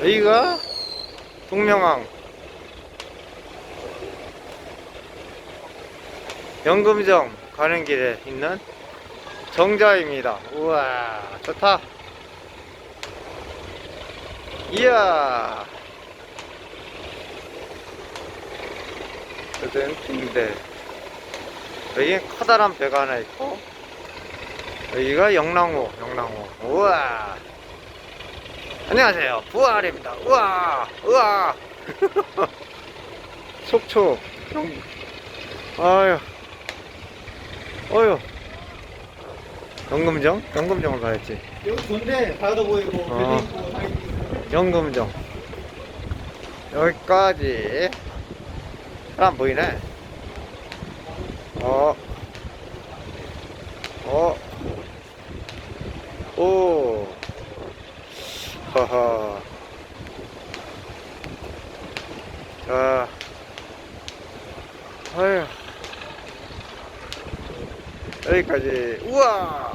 여기가 동명항 연금정 가는 길에 있는 정자입니다. 우와, 좋다. 이야. 여기는 빙대. 여기는 커다란 배가 하나 있고, 여기가 영랑호, 영랑호. 우와. 안녕하세요. 부활입니다. 우와, 우와. 속초. 영... 아유. 어휴. 연금정? 연금정을 가야지. 여기 좋은데 바다도 보이고 어. 연금정. 여기까지. 사람 보이네. 어. 어. 오. 허허. 자. 아휴. 여기까지. 우와!